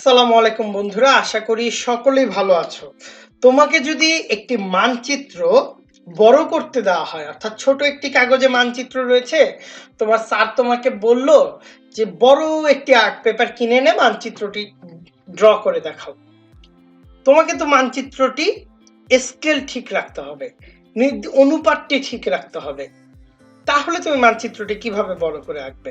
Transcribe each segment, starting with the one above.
আসসালামু আলাইকুম বন্ধুরা, আশা করি সকলেই ভালো আছো। তোমাকে যদি একটি মানচিত্র বড় করতে দেওয়া হয়, অর্থাৎ ছোট একটি কাগজে মানচিত্র রয়েছে, তোমার স্যার তোমাকে বলল যে বড় একটি আর্ট পেপার কিনে এনে মানচিত্রটি ড্র করে দেখাও। তোমাকে তো মানচিত্রটি স্কেল ঠিক রাখতে হবে অনুপাতটি ঠিক রাখতে হবে। তাহলে তুমি মানচিত্রটি কীভাবে বড় করে আঁকবে?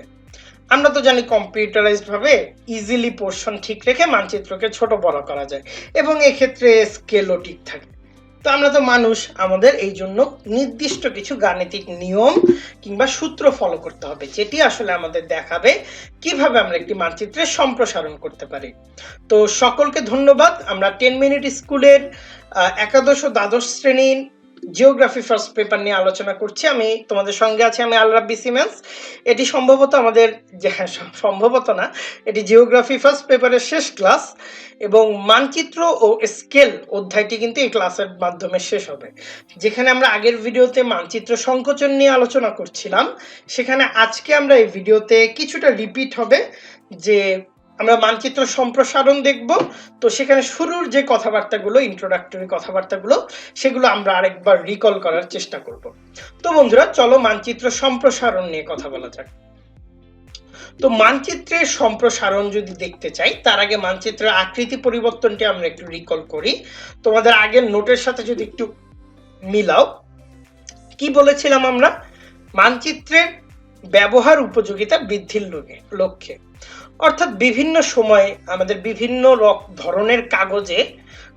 আমরা তো জানি কম্পিউটারাইজড ভাবে ইজিলি পোর্শন ঠিক রেখে মানচিত্রকে ছোট বড় করা যায়, এবং এক্ষেত্রে স্কেলও ঠিক থাকে। তো আমরা তো মানুষ, আমাদের এই জন্য নির্দিষ্ট কিছু গাণিতিক নিয়ম কিংবা সূত্র ফলো করতে হবে, যেটি আসলে আমাদের দেখাবে কীভাবে আমরা একটি মানচিত্রের সম্প্রসারণ করতে পারি। তো সকলকে ধন্যবাদ, আমরা টেন মিনিট স্কুলের একাদশ ও দ্বাদশ শ্রেণির জিওগ্রাফি ফার্স্ট পেপার নিয়ে আলোচনা করছি। আমি তোমাদের সঙ্গে আছি আমি আল রাব্বি সিমেন্স। এটি সম্ভবত আমাদের হ্যাঁ, সম্ভবত না এটি জিওগ্রাফি ফার্স্ট পেপারের শেষ ক্লাস এবং মানচিত্র ও স্কেল অধ্যায়টি কিন্তু এই ক্লাসের মাধ্যমে শেষ হবে। যেখানে আমরা আগের ভিডিওতে মানচিত্র সংকোচন নিয়ে আলোচনা করছিলাম। সেখানে আজকে আমরা এই ভিডিওতে কিছুটা রিপিট হবে যে আমরা মানচিত্র সম্প্রসারণ দেখব। তো সেখানে শুরুর যে কথাবার্তাগুলো ইন্ট্রোডাক্টরি কথাবার্তাগুলো, সেগুলো আমরা আরেকবার রিকল করার চেষ্টা করব। তো বন্ধুরা, চলো মানচিত্র সম্প্রসারণ নিয়ে কথা বলা যাক। তো মানচিত্রের সম্প্রসারণ যদি দেখতে চাই, তার আগে মানচিত্রের আকৃতি পরিবর্তনটি আমরা একটু রিকল করি। তোমাদের আগের নোটের সাথে যদি একটু মিলাও, কি বলেছিলাম আমরা? মানচিত্রের ব্যবহার উপযোগিতা বৃদ্ধির লোকে- লক্ষ্যে। অর্থাৎ বিভিন্ন সময়ে আমাদের বিভিন্ন ধরনের কাগজে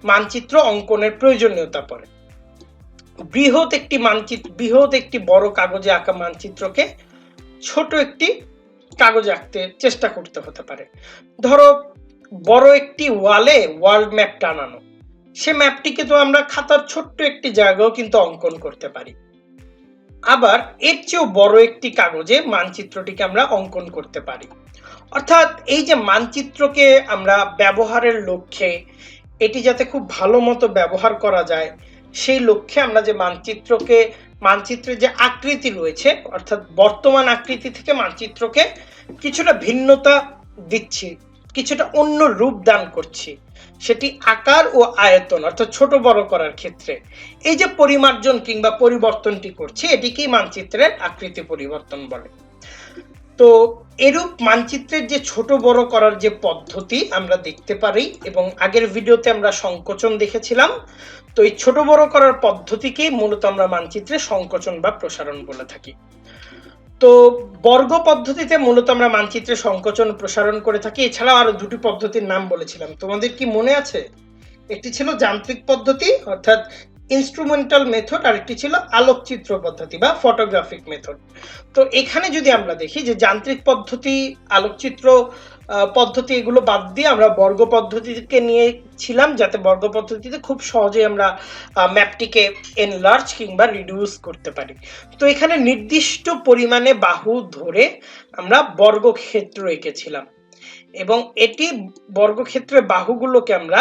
মানচিত্র অঙ্কনের প্রয়োজনীয়তা পড়ে। বৃহৎ একটি মানচিত্র, বৃহৎ একটি বড় কাগজে আঁকা মানচিত্রকে ছোট একটি কাগজে আঁকতে চেষ্টা করতে হতে পারে। ধরো, বড় একটি ওয়ালে ওয়ার্ল্ড ম্যাপ টানানো। সে ম্যাপটিকে তো আমরা খাতার ছোট্ট একটি জায়গাও কিন্তু অঙ্কন করতে পারি। আবার এর চেয়েও বড় একটি কাগজে মানচিত্রটিকে আমরা অঙ্কন করতে পারি। অর্থাৎ এই যে মানচিত্রকে আমরা ব্যবহারের লক্ষ্যে, এটি যাতে খুব ভালো মতো ব্যবহার করা যায়, সেই লক্ষ্যে আমরা যে মানচিত্রকে, মানচিত্রের যে আকৃতি রয়েছে, অর্থাৎ বর্তমান আকৃতি থেকে মানচিত্রকে কিছুটা ভিন্নতা দিচ্ছি, কিছুটা অন্য রূপ দান করছি, সেটি আকার ও আয়তন, অর্থাৎ ছোট বড় করার ক্ষেত্রে। এই যে পরিমার্জন কিংবা পরিবর্তনটি করছি, এটিকেই মানচিত্রের আকৃতি পরিবর্তন বলে। তো এরূপ মানচিত্রের যে ছোট বড় করার যে পদ্ধতি আমরা দেখতে পারি এবং আগের ভিডিওতে আমরা সংকোচন দেখেছিলাম, তো এই ছোট বড় করার পদ্ধতিকেই মূলত আমরা মানচিত্রে সংকোচন বা প্রসারণ বলে থাকি। তো বর্গ পদ্ধতিতে মূলত আমরা মানচিত্রে সংকোচন প্রসারণ করে থাকি। এছাড়াও আরও দুটি পদ্ধতির নাম বলেছিলাম। তোমাদের কি মনে আছে? একটি ছিল যান্ত্রিক পদ্ধতি, অর্থাৎ ইনস্ট্রুমেন্টাল মেথড আর একটি ছিল আলোকচিত্র পদ্ধতি বা ফটোগ্রাফিক মেথড তো এখানে যদি আমরা দেখি যে যান্ত্রিক পদ্ধতি, আলোকচিত্র পদ্ধতি, এগুলো বাদ দিয়ে আমরা বর্গ পদ্ধতিকে নিয়েছিলাম, যাতে বর্গ পদ্ধতিতে খুব সহজে আমরা ম্যাপটিকে এনলার্জ কিংবা রিডিউস করতে পারি। তো এখানে নির্দিষ্ট পরিমাণে বাহু ধরে আমরা বর্গক্ষেত্র এঁকেছিলাম। এবং এটি বর্গক্ষেত্রের বাহুগুলোকে আমরা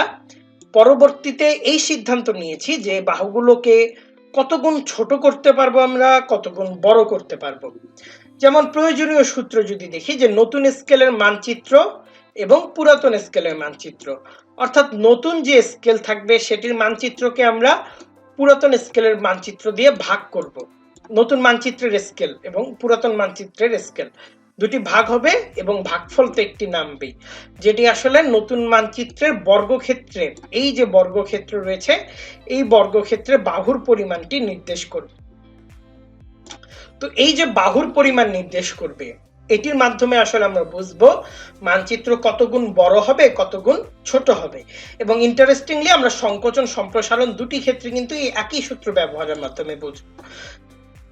পরবর্তীতে এই সিদ্ধান্ত নিয়েছি যে বাহুগুলোকে কতগুণ ছোট করতে পারব আমরা, কতগুণ বড় করতে পারব। যেমন প্রয়োজনীয় সূত্র যদি দেখি যে নতুন স্কেলের মানচিত্র এবং পুরাতন স্কেলের মানচিত্র। অর্থাৎ নতুন যে স্কেল থাকবে সেটির মানচিত্রকে আমরা পুরাতন স্কেলের মানচিত্র দিয়ে ভাগ করব। নতুন মানচিত্রের স্কেল এবং পুরাতন মানচিত্রের স্কেল। দুটি ভাগ হবে এবং ভাগফল তো একটি নামবেই, যেটি আসলে নতুন মানচিত্রের বর্গক্ষেত্রে, এই যে বর্গক্ষেত্র রয়েছে, এই বর্গক্ষেত্রে বাহুর পরিমাণটি নির্দেশ করবে তো এই যে বাহুর পরিমাণ নির্দেশ করবে, এটির মাধ্যমে আসলে আমরা বুঝব মানচিত্র কত গুণ বড় হবে কত গুণ ছোট হবে, এবং ইন্টারেস্টিংলি আমরা সংকোচন সম্প্রসারণ দুটি ক্ষেত্রে কিন্তু এই একই সূত্র ব্যবহারের মাধ্যমে বুঝব।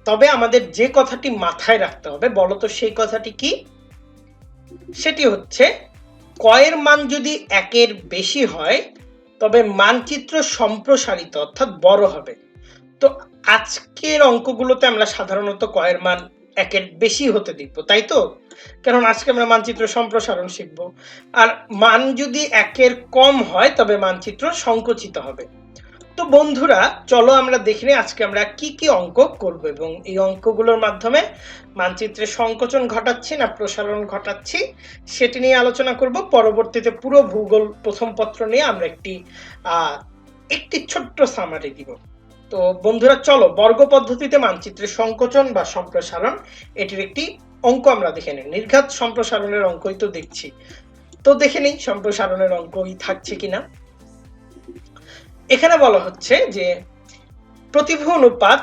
তবে আমাদের যে কথাটি মাথায় রাখতে হবে, বলতো সেই কথাটি কি? সেটি হচ্ছে, কয়ের মান যদি একের বেশি হয়, তবে মানচিত্র সম্প্রসারিত অর্থাৎ বড় হবে। তো আজকের অঙ্কগুলোতে আমরা সাধারণত কয়ের মান একের বেশি হতে দেখব, তাই তো? কারণ আজকে আমরা মানচিত্র সম্প্রসারণ শিখব। আর মান যদি একের কম হয়, তবে মানচিত্র সংকুচিত হবে। তো বন্ধুরা, চলো আমরা দেখে আজকে আমরা কি কি অঙ্ক করব এবং এই অঙ্কগুলোর মাধ্যমে মানচিত্রে সংকোচন ঘটাচ্ছি না প্রসারণ ঘটাচ্ছি, সেটি নিয়ে আলোচনা করব। পরবর্তীতে পুরো ভূগোল প্রথম পত্র নিয়ে আমরা একটি একটি ছোট্ট সামারি দিব। তো বন্ধুরা, চলো, বর্গ পদ্ধতিতে মানচিত্রের সংকোচন বা সম্প্রসারণ, এটির একটি অঙ্ক আমরা দেখে নিই। নির্ঘাত সম্প্রসারণের অঙ্কই তো দেখছি। তো দেখে নিই সম্প্রসারণের অঙ্কই থাকছে কিনা। এখানে বলা হচ্ছে যে প্রতিভু অনুপাত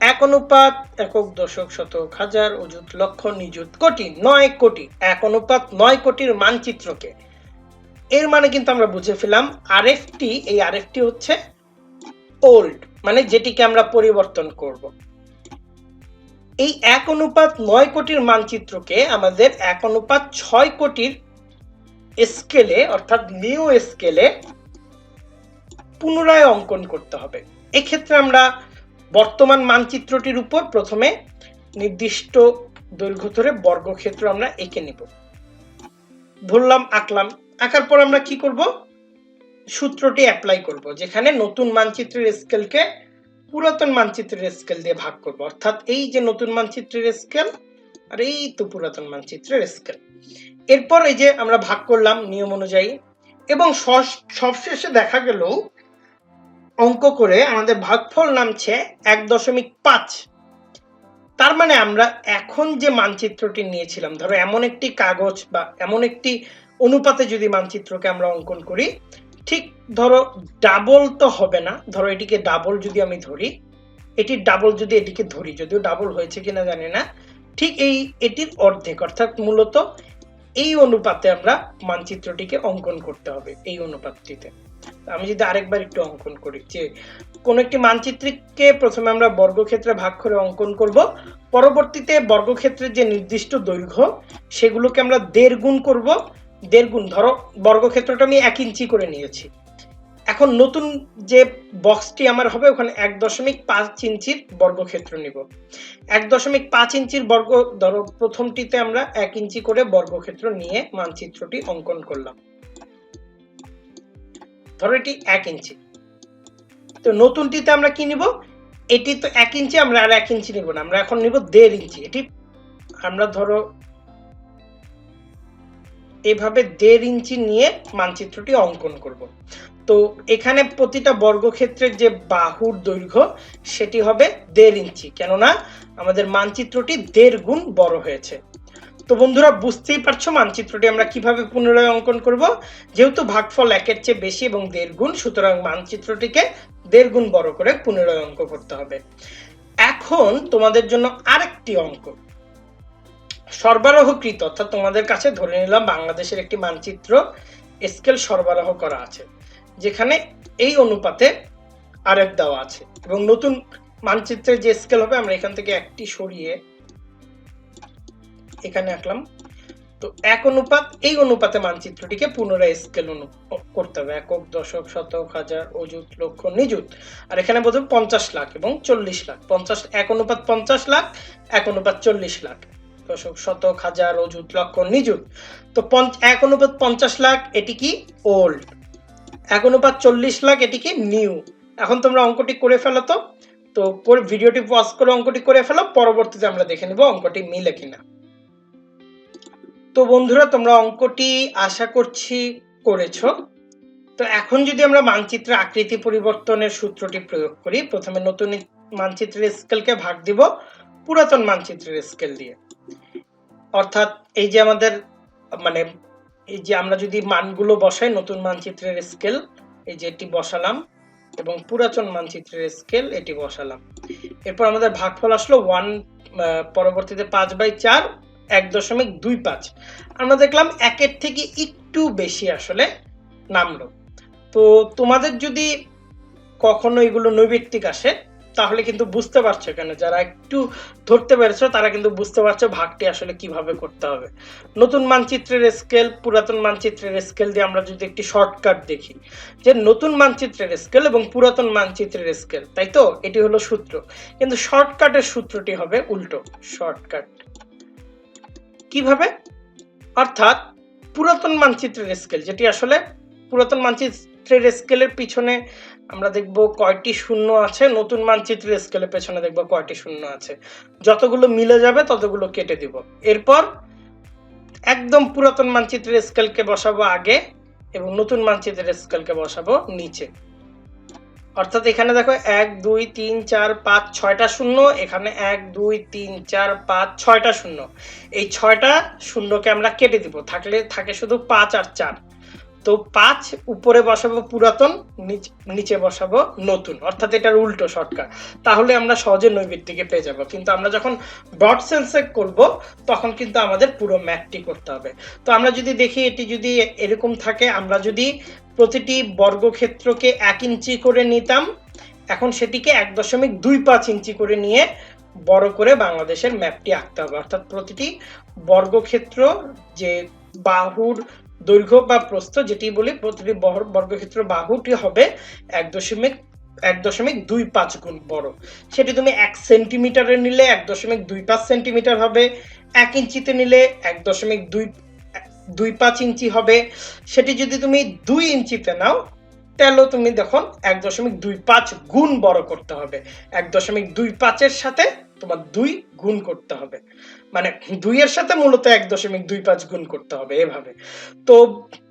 এক অনুপাত, একক, দশক, শতক, হাজার, অযুত, লক্ষ, নিযুত, কোটি, নয় কোটি, এক অনুপাত, নয় কোটির মানচিত্রকে। এর মানে কিন্তু আমরা বুঝে ফেলাম আরএফটি এই আরএফটি হচ্ছে ওল্ড মানে যেটিকে আমরা পরিবর্তন করব। এই এক অনুপাত, নয় কোটির মানচিত্রকে আমাদের এক অনুপাত, ছয় কোটির স্কেলে অর্থাৎ নিউ স্কেলে পুনরায় অঙ্কন করতে হবে। এক্ষেত্রে আমরা বর্তমান মানচিত্রটির উপর প্রথমে নির্দিষ্ট দৈর্ঘ্য ধরে বর্গক্ষেত্র আমরা এঁকে নিব। ধরলাম আঁকলাম। আঁকার পর আমরা কি করব? সূত্রটি অ্যাপ্লাই করব, যেখানে নতুন মানচিত্রের স্কেলকে পুরাতন মানচিত্রের স্কেল দিয়ে ভাগ করব। অর্থাৎ এই যে নতুন মানচিত্রের স্কেল আর এই তো পুরাতন মানচিত্রের স্কেল এরপর এই যে আমরা ভাগ করলাম নিয়ম অনুযায়ী এবং সবশেষে দেখা গেল অঙ্ক করে আমাদের ভাগফল নামছে এক দশমিক পাঁচ। তার মানে আমরা এখন যে মানচিত্রটি নিয়েছিলাম, ধরো এমন একটি কাগজ বা এমন একটি অনুপাতে যদি মানচিত্রকে আমরা অঙ্কন করি, ঠিক ধরো ডাবল তো হবে না, ধরো এটিকে ডাবল যদি আমি ধরি এটির ডাবল যদি এটিকে ধরি, যদিও ডাবল হয়েছে কিনা জানি না, ঠিক এই এটির অর্ধেক, অর্থাৎ মূলত এই অনুপাতে আমরা মানচিত্রটিকে অঙ্কন করতে হবে, এই অনুপাতটিতে। আমি যদি আরেকবার একটু অঙ্কন করি, যে কোন একটি মানচিত্রকে প্রথমে আমরা বর্গক্ষেত্রে ভাগ করে অঙ্কন করব, পরবর্তীতে বর্গক্ষেত্রের যে নির্দিষ্ট দৈর্ঘ্য, সেগুলোকে আমরা দেড় গুণ করব। দেড় গুণ, ধরো বর্গক্ষেত্রটা আমি এক ইঞ্চি করে নিয়েছি। এখন নতুন যে বক্সটি আমার হবে, ওখানে এক দশমিক পাঁচ ইঞ্চির বর্গক্ষেত্র নিব। এক দশমিক পাঁচ ইঞ্চির বর্গ, ধরো প্রথমটিতে আমরা এক ইঞ্চি করে বর্গক্ষেত্র নিয়ে মানচিত্রটি অঙ্কন করলাম। ধরো এটি এক ইঞ্চি। তো নতুনটিতে আমরা কি নিব? এটি তো এক ইঞ্চি, আমরা আর এক ইঞ্চি নিব না, আমরা এখন নিব দেড় ইঞ্চি। এটি আমরা ধরো এভাবে দেড় ইঞ্চি নিয়ে মানচিত্রটি অঙ্কন করব। তো এখানে প্রতিটা বর্গক্ষেত্রের যে বাহুর দৈর্ঘ্য, সেটি হবে দেড় ইঞ্চি। কেননা আমাদের মানচিত্রটি দেড় গুণ বড় হয়েছে। তো বন্ধুরা, বুঝতেই পারছ মানচিত্রটি আমরা কীভাবে পুনরায় অঙ্কন করব? যেহেতু ভাগফল একের চেয়ে বেশি এবং দেড় গুণ, সুতরাং মানচিত্রটিকে দেড় গুণ বড় করে পুনরায় অঙ্ক করতে হবে। এখন তোমাদের জন্য আরেকটি অঙ্ক। সরবরাহকৃত, অর্থাৎ তোমাদের কাছে ধরে নিলাম বাংলাদেশের একটি মানচিত্র স্কেল সরবরাহ করা আছে, যেখানে এই অনুপাতে আরেক দেওয়া আছে। এবং নতুন মানচিত্রের যে স্কেল হবে, আমরা এখান থেকে একটি সরিয়ে এখানে আঁকলাম তো এক অনুপাত, এই অনুপাতে মানচিত্রটিকে পুনরায় স্কেল করতে হবে। একক, দশক, শতক, হাজার, অযুত, লক্ষ, নিযুত। আর এখানে বোধ পঞ্চাশ লাখ এবং চল্লিশ লাখ। পঞ্চাশ, এক অনুপাত পঞ্চাশ লাখ, এক অনুপাত চল্লিশ লাখ। দশক, শতক, হাজার, অযুত, লক্ষ, নিযুত। তো এক অনুপাত পঞ্চাশ লাখ, এটি কি ওল্ড এক অনুপাত চল্লিশ লাখ, এটি কি নিউ এখন তোমরা অঙ্কটি করে ফেলো তো। তো ভিডিওটি পজ করে অঙ্কটি করে ফেলো, পরবর্তীতে আমরা দেখে নেব অঙ্কটি মিলে কিনা। তো বন্ধুরা, তোমরা অঙ্কটি আশা করছি করেছ। তো এখন যদি আমরা মানচিত্রের আকৃতি পরিবর্তনের সূত্রটি প্রয়োগ করি, প্রথমে নতুন মানচিত্রের স্কেলকে ভাগ দিব, পুরাতন মানচিত্রের স্কেল দিয়ে। অর্থাৎ এই যে আমাদের মানে এই যে আমরা যদি মানগুলো বসাই, নতুন মানচিত্রের স্কেল এই যে এটি বসালাম, এবং পুরাতন মানচিত্রের স্কেল এটি বসালাম। এরপর আমাদের ভাগফল আসলো ওয়ান পরবর্তীতে পাঁচ বাই চার এক দশমিক দুই পাঁচ। আমরা দেখলাম একের থেকে একটু বেশি আসলে নামলো। তো তোমাদের যদি কখনো এগুলো নৈবেত্তিক আসে, তাহলে কিন্তু বুঝতে পারছ কেন? যারা একটু ধরতে পেরেছ, তারা কিন্তু বুঝতে পারছ ভাগটি আসলে কীভাবে করতে হবে। নতুন মানচিত্রের স্কেল পুরাতন মানচিত্রের স্কেল দিয়ে আমরা যদি একটি শর্টকাট দেখি, যে নতুন মানচিত্রের স্কেল এবং পুরাতন মানচিত্রের স্কেল তাই তো? এটি হলো সূত্র। কিন্তু শর্টকাটের সূত্রটি হবে উল্টো শর্টকাট কীভাবে? অর্থাৎ পুরাতন মানচিত্রের স্কেল যেটি আসলে পুরাতন মানচিত্রের স্কেলের পিছনে আমরা দেখব কয়টি শূন্য আছে, নতুন মানচিত্রের স্কেলের পেছনে দেখব কয়টি শূন্য আছে। যতগুলো মিলে যাবে, ততগুলো কেটে দিব। এরপর একদম পুরাতন মানচিত্রের স্কেলকে বসাবো আগে এবং নতুন মানচিত্রের স্কেলকে বসাবো নিচে। অর্থাৎ এখানে দেখো এক, দুই, তিন, চার, পাঁচ, ছয়টা শূন্য, এখানে এক, দুই, তিন, চার, পাঁচ, ছয়টা শূন্য। এই ছয়টা শূন্যকে আমরা কেটে দিব, থাকলে থাকে শুধু পাঁচ আর চার। তো পাঁচ উপরে বসাবো পুরাতন, নিচ- বসাবো নতুন। অর্থাৎ এটার উল্টো শর্টকাট। তাহলে আমরা সহজে নৈবিত্তিকে পেয়ে যাব। কিন্তু আমরা যখন ডট সেন্সে করব, তখন কিন্তু আমাদের পুরো ম্যাথটি করতে হবে। তো আমরা যদি দেখি এটি যদি এরকম থাকে, আমরা যদি প্রতিটি বর্গক্ষেত্রকে এক ইঞ্চি করে নিতাম। এখন সেটিকে এক দশমিক দুই পাঁচ ইঞ্চি করে নিয়ে বড় করে বাংলাদেশের ম্যাপটি আঁকতে হবে। অর্থাৎ প্রতিটি বর্গক্ষেত্র যে বাহুর দৈর্ঘ্য বা প্রস্থ, যেটি বলি, প্রতিটি বর্গক্ষেত্র বাহুটি হবে এক দশমিক এক দশমিক দুই পাঁচ গুণ বড়। সেটি তুমি এক সেন্টিমিটারে নিলে এক দশমিক দুই পাঁচ সেন্টিমিটার হবে। এক ইঞ্চিতে নিলে এক দশমিক দুই দুই পাঁচ ইঞ্চি হবে। সেটি যদি তুমি দুই ইঞ্চিতে নাও, তাহলেও তুমি দেখো এক দশমিক দুই পাঁচ গুণ বড় করতে হবে। এক দশমিক দুই পাঁচের সাথে তোমার দুই গুণ করতে হবে। মানে দুইয়ের সাথে মূলত এক দশমিক দুই পাঁচ গুণ করতে হবে এভাবে। তো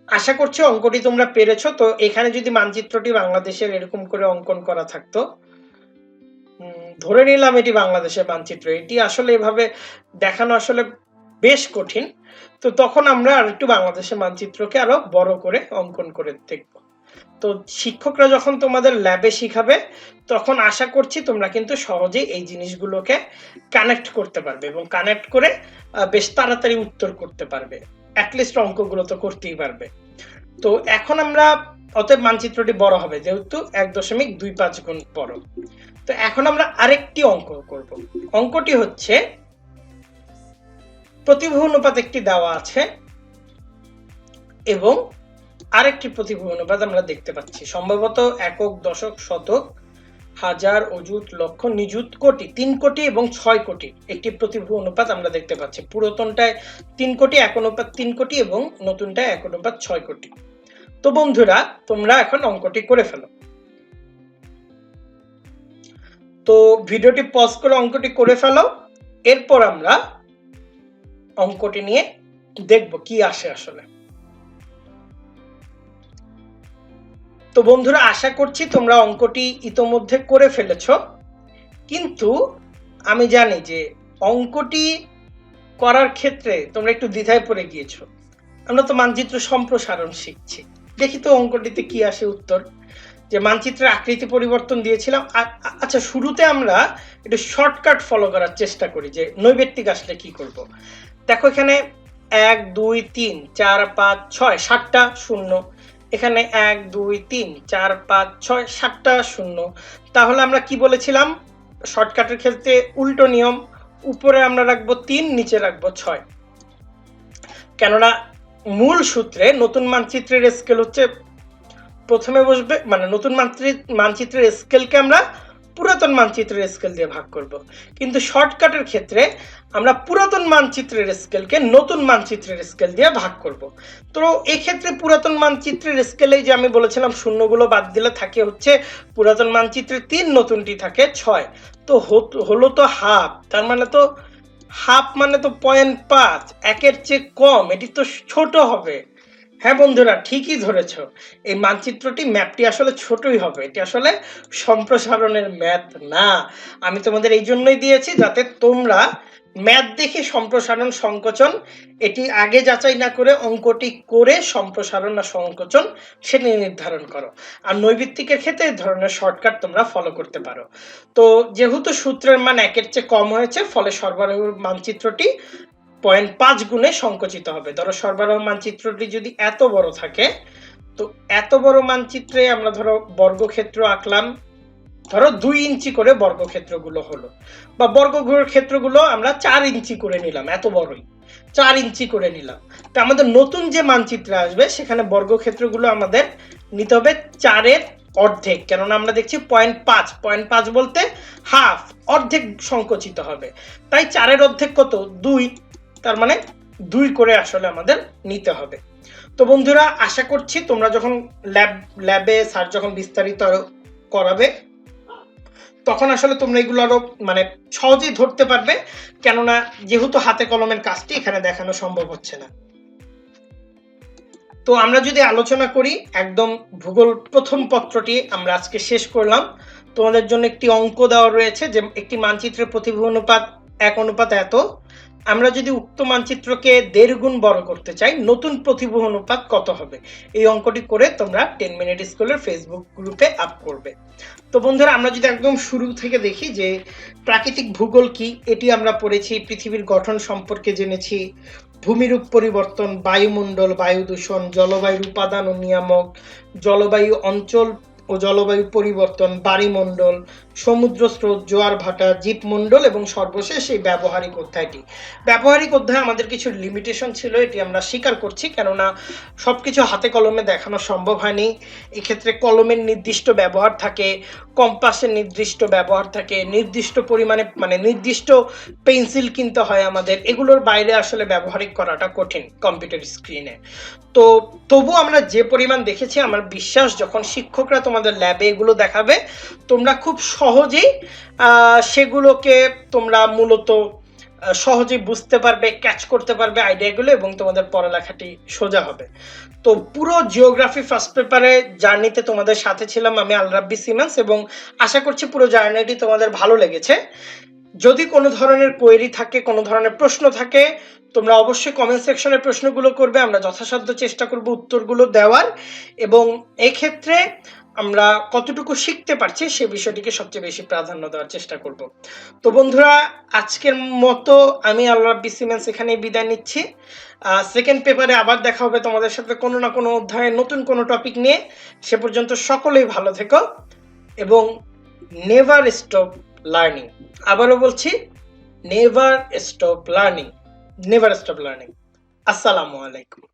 আশা করছি অঙ্কটি তোমরা পেরেছ। তো এখানে যদি মানচিত্রটি বাংলাদেশের এরকম করে অঙ্কন করা থাকতো ধরে নিলাম এটি বাংলাদেশের মানচিত্র। এটি আসলে এভাবে দেখানো আসলে বেশ কঠিন। তো তখন আমরা আর একটু বাংলাদেশের মানচিত্রকে আরও বড় করে অঙ্কন করে দেখব। তো শিক্ষকরা যখন তোমাদের ল্যাবে শিখাবে, তখন আশা করছি তোমরা কিন্তু সহজেই এই জিনিসগুলোকে কানেক্ট করতে পারবে এবং কানেক্ট করে বেশ তাড়াতাড়ি উত্তর করতে পারবে। অ্যাটলিস্ট অঙ্কগুলো তো করতেই পারবে। তো এখন আমরা, অতএব মানচিত্রটি বড় হবে, যেহেতু এক দশমিক দুই পাঁচ গুণ বড় তো এখন আমরা আরেকটি অঙ্ক করব। অঙ্কটি হচ্ছে প্রতিভু অনুপাত একটি দেওয়া আছে এবং আরেকটি প্রতিভু অনুপাত আমরা দেখতে পাচ্ছি। সম্ভবত একক, দশক, শতক, হাজার, অযুত, লক্ষ, নিযুত কোটি, তিন কোটি এবং ছয় কোটি একটি প্রতিভু অনুপাত আমরা দেখতে পাচ্ছি। পুরাতনটায় তিন কোটি এক অনুপাত তিন কোটি এবং নতুনটায় এক অনুপাত ছয় কোটি। তো বন্ধুরা, তোমরা এখন অঙ্কটি করে ফেলো। তো ভিডিওটি পজ করে অঙ্কটি করে ফেলো। এরপর আমরা অঙ্কটি নিয়ে দেখব কি আসে আসলে। তো বন্ধুরা, আশা করছি তোমরা অঙ্কটি ইতোমধ্যে করে ফেলেছো। কিন্তু আমি জানি যে অঙ্কটি করার ক্ষেত্রে তোমরা একটু দ্বিধায় পড়ে গিয়েছো। আমরা তো মানচিত্র সম্প্রসারণ শিখছি। দেখি তো অঙ্কটিতে কি আসে উত্তর। যে মানচিত্রের আকৃতি পরিবর্তন দিয়েছিলাম। আচ্ছা শুরুতে আমরা একটু শর্টকাট ফলো করার চেষ্টা করি যে নৈবেত্তিক আসলে কি করব। দেখো এখানে এক, দুই, তিন, চার, পাঁচ, ছয়, সাতটা শূন্য। এখানে এক, দুই, তিন, চার, পাঁচ, ছয়, সাতটা শূন্য। তাহলে আমরা কি বলেছিলাম? শর্টকাটের ক্ষেত্রে উল্টো নিয়ম, উপরে আমরা রাখব তিন, নিচে রাখব ছয়। কেননা মূল সূত্রে নতুন মানচিত্রের স্কেল হচ্ছে, প্রথমে বসবে মানে নতুন মানচিত্র মানচিত্রের স্কেলকে আমরা পুরাতন মানচিত্রের স্কেল দিয়ে ভাগ করব। কিন্তু শর্টকাটের ক্ষেত্রে আমরা পুরাতন মানচিত্রের স্কেলকে নতুন মানচিত্রের স্কেল দিয়ে ভাগ করব। তো এক্ষেত্রে পুরাতন মানচিত্রের স্কেলে যে আমি বলেছিলাম, শূন্যগুলো বাদ দিলে থাকে হচ্ছে পুরাতন মানচিত্রে তিন, নতুনটি থাকে ছয়। তো হলো তো হাফ তার মানে তো হাফ মানে তো পয়েন্ট পাঁচ, একের চেয়ে কম, এটি তো ছোট হবে। হ্যাঁ বন্ধুরা, ঠিকই ধরেছ। এই মানচিত্রটি ম্যাপটি আসলে ছোটই হবে। এটি আসলে সম্প্রসারণের ম্যাপ না। আমি তোমাদের এই জন্যই দিয়েছি যাতে তোমরা ম্যাথ দেখে সম্প্রসারণ, সংকোচন, এটি আগে যাচাই না করে অঙ্কটি করে সম্প্রসারণ না সংকোচন সেটি নির্ধারণ করো। আর নৈবিত্তিকের ক্ষেত্রে এই ধরনের শর্টকাট তোমরা ফলো করতে পারো। তো যেহেতু সূত্রের মান একের চেয়ে কম হয়েছে, ফলে সরবরাহ মানচিত্রটি পয়েন্ট পাঁচ গুণে সংকুচিত হবে। ধরো সরবরাহ মানচিত্রটি যদি এত বড় থাকে, তো এত বড় মানচিত্রে আমরা ধরো বর্গক্ষেত্র আঁকলাম, ধরো দুই ইঞ্চি করে বর্গক্ষেত্রগুলো হলো। বা বর্গঘর ক্ষেত্রগুলো আমরা চার ইঞ্চি করে নিলাম, এত বড়ই। চার ইঞ্চি করে নিলাম। তো আমাদের নতুন যে মানচিত্র আসবে, সেখানে বর্গক্ষেত্রগুলো আমাদের নিতে হবে চারের অর্ধেক। কেননা আমরা দেখছি পয়েন্ট পাঁচ। পয়েন্ট পাঁচ বলতে হাফ, অর্ধেক সংকুচিত হবে। তাই চারের অর্ধেক কত? দুই। তার মানে দুই করে আসলে আমাদের নিতে হবে। তো বন্ধুরা, আশা করছি তোমরা যখন ল্যাব ল্যাবে স্যার যখন বিস্তারিত আরও করাবে, তখন আসলে তোমরা এগুলো আরও মানে সহজেই ধরতে পারবে। কেননা যেহেতু হাতে কলমের কাজটি এখানে দেখানো সম্ভব হচ্ছে না। তো আমরা যদি আলোচনা করি, একদম ভূগোল প্রথম পত্রটি আমরা আজকে শেষ করলাম। তোমাদের জন্য একটি অঙ্ক দেওয়া রয়েছে যে একটি মানচিত্রের প্রতিভূ অনুপাত এক অনুপাত এত। আমরা যদি উক্ত মানচিত্রকে দেড় গুণ বড় করতে চাই, নতুন প্রতিভূ অনুপাত কত হবে? এই অঙ্কটি করে তোমরা টেন মিনিট স্কুলের ফেসবুক গ্রুপে আপ করবে। তো বন্ধুরা, আমরা যদি একদম শুরু থেকে দেখি যে প্রাকৃতিক ভূগোল কি, এটি আমরা পড়েছি পৃথিবীর গঠন সম্পর্কে জেনেছি, ভূমিরূপ পরিবর্তন, বায়ুমণ্ডল বায়ু দূষণ জলবায়ুর উপাদান ও নিয়ামক, জলবায়ু অঞ্চল ও জলবায়ু পরিবর্তন বাড়িমণ্ডল সমুদ্র স্রোত জোয়ার ভাটা, জীবমণ্ডল এবং সর্বশেষ এই ব্যবহারিক অধ্যায়টি। ব্যবহারিক অধ্যায় আমাদের কিছু লিমিটেশন ছিল, এটি আমরা স্বীকার করছি, কেননা সব কিছু হাতে কলমে দেখানো সম্ভব হয়নি। এক্ষেত্রে কলমের নির্দিষ্ট ব্যবহার থাকে, কম্পাসের নির্দিষ্ট ব্যবহার থাকে, নির্দিষ্ট পরিমাণে মানে নির্দিষ্ট পেন্সিল কিনতে হয় আমাদের, এগুলোর বাইরে আসলে ব্যবহারিক করাটা কঠিন কম্পিউটার স্ক্রিনে তো তবু আমরা যে পরিমাণ দেখেছি, আমার বিশ্বাস যখন শিক্ষকরা তোমাদের ল্যাবে এগুলো দেখাবে। তোমরা খুব সহজেই সেগুলোকে তোমরা মূলত সহজেই বুঝতে পারবে ক্যাচ করতে পারবে আইডিয়াগুলো এবং তোমাদের পড়ালেখাটি সোজা হবে। তো পুরো জিওগ্রাফি ফার্স্ট পেপারে জার্নিতে তোমাদের সাথে ছিলাম আমি আলরাব্বি সিমেন্স এবং আশা করছি পুরো জার্নিটি তোমাদের ভালো লেগেছে। যদি কোনো ধরনের কোয়েরি থাকে, কোনো ধরনের প্রশ্ন থাকে, তোমরা অবশ্যই কমেন্ট সেকশনে প্রশ্নগুলো করবে, আমরা যথাসাধ্য চেষ্টা করব উত্তরগুলো দেওয়ার এবং এক্ষেত্রে আমরা কতটুকু শিখতে পারছি সে বিষয়টিকে সবচেয়ে বেশি প্রাধান্য দেওয়ার চেষ্টা করব। তো বন্ধুরা, আজকের মতো আমি আল্লাহ সিমেন্স এখানে বিদায় নিচ্ছি। সেকেন্ড পেপারে আবার দেখা হবে তোমাদের সাথে কোনো না কোনো অধ্যায়ে নতুন কোনো টপিক নিয়ে। সে পর্যন্ত সকলেই ভালো থেকো এবং নেভার স্টপ লার্নিং আবারও বলছি never stop learning never stop learning আসসালামু আলাইকুম।